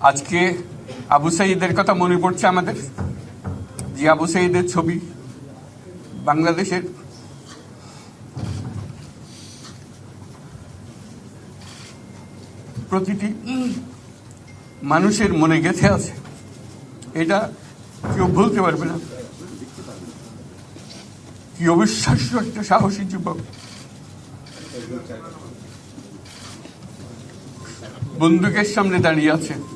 আজকে আবু সাইদের কথা মনে পড়ছে আমাদের? যে আবু সাইদের ছবি বাংলাদেশের। প্রতিটি মানুষের মনে গেঁথে আছে। এটা কেউ ভুলতে পারবে না। কি অবিশ্বাস্য একটা সাহসী যুবক। বন্দুকের সামনে দাঁড়িয়ে আছে।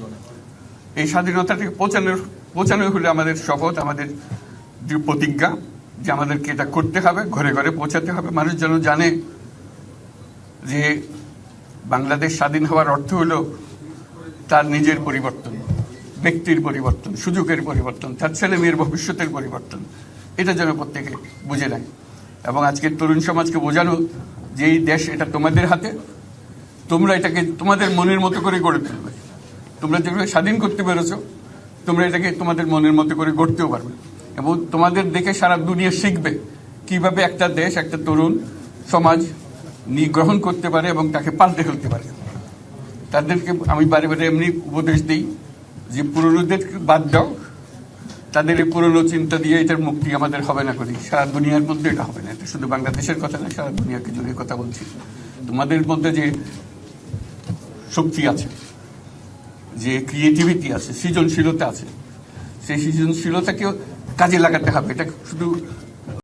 এই স্বাধীনতাটাকে পৌঁছানোর পৌঁছানো হলে আমাদের শপথ, আমাদের যে প্রতিজ্ঞা যে আমাদেরকে এটা করতে হবে, ঘরে ঘরে পৌঁছাতে হবে। মানুষ যেন জানে যে বাংলাদেশ স্বাধীন হওয়ার অর্থ হলো তার নিজের পরিবর্তন, ব্যক্তির পরিবর্তন, সুযোগের পরিবর্তন, তার ছেলে মেয়ের ভবিষ্যতের পরিবর্তন। এটা যেন প্রত্যেকে বুঝে নেয়। এবং আজকের তরুণ সমাজকে বোঝানো যে এই দেশ এটা তোমাদের হাতে, তোমরা এটাকে তোমাদের মনের মতো করে গড়ে তুলবে। তোমরা যেগুলো স্বাধীন করতে পেরেছ, তোমরা এটাকে তোমাদের মনের মতো করে গড়তেও পারবে। এবং তোমাদের দেখে সারা দুনিয়া শিখবে কীভাবে একটা দেশ, একটা তরুণ সমাজ গ্রহণ করতে পারে এবং তাকে পাল্টে ফেলতে পারে। তাদেরকে আমি বারে বারে এমনি উপদেশ দিই যে, পুরনোদের বাদ দাও। তাদের এই পুরনো চিন্তা দিয়ে এটার মুক্তি আমাদের হবে না করি সারা দুনিয়ার মধ্যে এটা হবে না। এটা শুধু বাংলাদেশের কথা না, সারা দুনিয়াকে জুড়ে কথা বলছি। তোমাদের মধ্যে যে শক্তি আছে যে ক্রিয়েটিভিটি আছে সৃজনশীলতা আছে। সেই সৃজনশীলতাকেও কাজে লাগাতে হবে। এটা শুধু